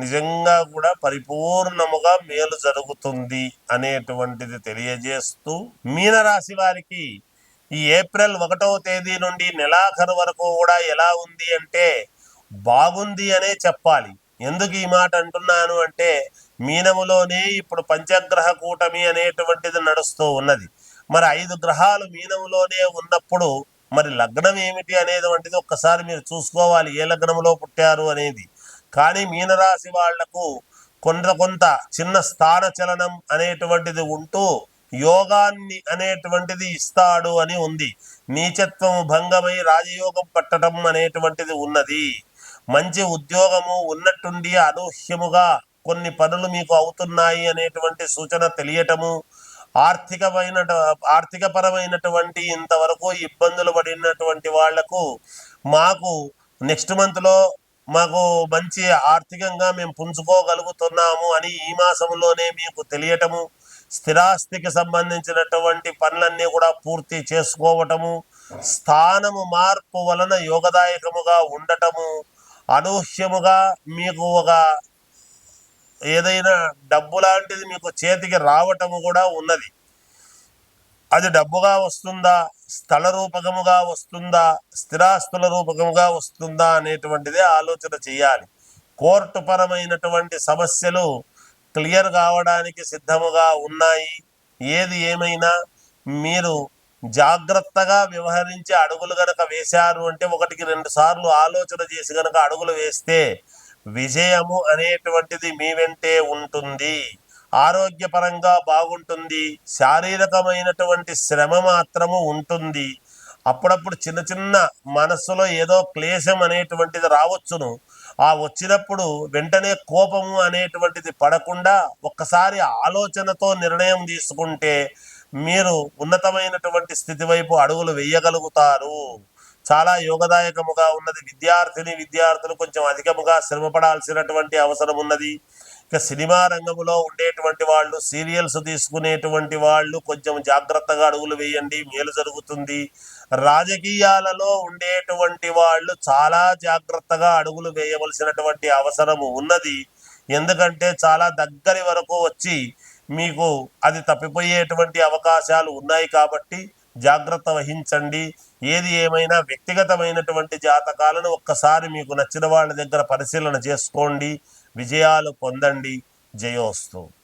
నిజంగా కూడా పరిపూర్ణముగా మేలు జరుగుతుంది అనేటువంటిది తెలియజేస్తూ మీనరాశి వారికి ఈ ఏప్రిల్ ఒకటవ తేదీ నుండి నెలాఖరు వరకు కూడా ఎలా ఉంది అంటే బాగుంది అనే చెప్పాలి. ఎందుకు ఈ మాట అంటున్నాను అంటే మీనములోనే ఇప్పుడు పంచగ్రహ కూటమి అనేటువంటిది నడుస్తూ ఉన్నది. మరి ఐదు గ్రహాలు మీనములోనే ఉన్నప్పుడు మరి లగ్నం ఏమిటి అనేది వంటిది ఒక్కసారి మీరు చూసుకోవాలి. ఏ లగ్నంలో పుట్టారు అనేది. కానీ మీనరాశి వాళ్ళకు కొంత కొంత చిన్న స్థాన చలనం అనేటువంటిది ఉంటూ యోగాన్ని అనేటువంటిది ఇస్తాడు అని ఉంది. నీచత్వం భంగమై రాజయోగం పట్టడం అనేటువంటిది ఉన్నది. మంచి ఉద్యోగము ఉన్నట్టుండి అనూహ్యముగా కొన్ని పనులు మీకు అవుతున్నాయి అనేటువంటి సూచన తెలియటము ఆర్థికమైన ఆర్థికపరమైనటువంటి ఇంతవరకు ఇబ్బందులు పడినటువంటి వాళ్ళకు మాకు నెక్స్ట్ మంత్లో మాకు మంచి ఆర్థికంగా మేము పుంజుకోగలుగుతున్నాము అని ఈ మాసంలోనే మీకు తెలియటము స్థిరాస్తికి సంబంధించినటువంటి పనులన్నీ కూడా పూర్తి చేసుకోవటము స్థానము మార్పు వలన యోగదాయకముగా ఉండటము అనూహ్యముగా మీకు ఒక ఏదైనా డబ్బు లాంటిది మీకు చేతికి రావటము కూడా ఉన్నది. అది డబ్బుగా వస్తుందా? స్థల రూపకముగా వస్తుందా? స్థిరాస్తుల రూపకముగా వస్తుందా? అనేటువంటిదే ఆలోచన చేయాలి. కోర్టు పరమైనటువంటి సమస్యలు క్లియర్ కావడానికి సిద్ధముగా ఉన్నాయి. ఏది ఏమైనా మీరు జాగ్రత్తగా వ్యవహరించి అడుగులు గనక వేశారు అంటే ఒకటికి రెండు సార్లు ఆలోచన చేసి గనక అడుగులు వేస్తే విజయము అనేటువంటిది మీ వెంటే ఉంటుంది. ఆరోగ్యపరంగా బాగుంటుంది శారీరకమైనటువంటి శ్రమ మాత్రము ఉంటుంది. అప్పుడప్పుడు చిన్న చిన్న మనస్సులో ఏదో క్లేశం అనేటువంటిది రావచ్చును. ఆ వచ్చినప్పుడు వెంటనే కోపము అనేటువంటిది పడకుండా ఒక్కసారి ఆలోచనతో నిర్ణయం తీసుకుంటే మీరు ఉన్నతమైనటువంటి స్థితి వైపు అడుగులు వేయగలుగుతారు. చాలా యోగదాయకముగా ఉన్నది. విద్యార్థిని విద్యార్థులు కొంచెం అధికముగా శ్రమపడాల్సినటువంటి అవసరం ఉన్నది. ఇక సినిమా రంగంలో ఉండేటువంటి వాళ్ళు సీరియల్స్ తీసుకునేటువంటి వాళ్ళు కొంచెం జాగ్రత్తగా అడుగులు వేయండి మేలు జరుగుతుంది. రాజకీయాలలో ఉండేటువంటి వాళ్ళు చాలా జాగ్రత్తగా అడుగులు వేయవలసినటువంటి అవసరము ఉన్నది. ఎందుకంటే చాలా దగ్గరి వరకు వచ్చి మీకు అది తప్పిపోయేటువంటి అవకాశాలు ఉన్నాయి కాబట్టి జాగ్రత్త వహించండి. ఏది ఏమైనా వ్యక్తిగతమైనటువంటి జాతకాలను ఒక్కసారి మీకు నచ్చిన వాళ్ళ దగ్గర పరిశీలన చేసుకోండి. విజయాలు పొందండి జయోస్తు.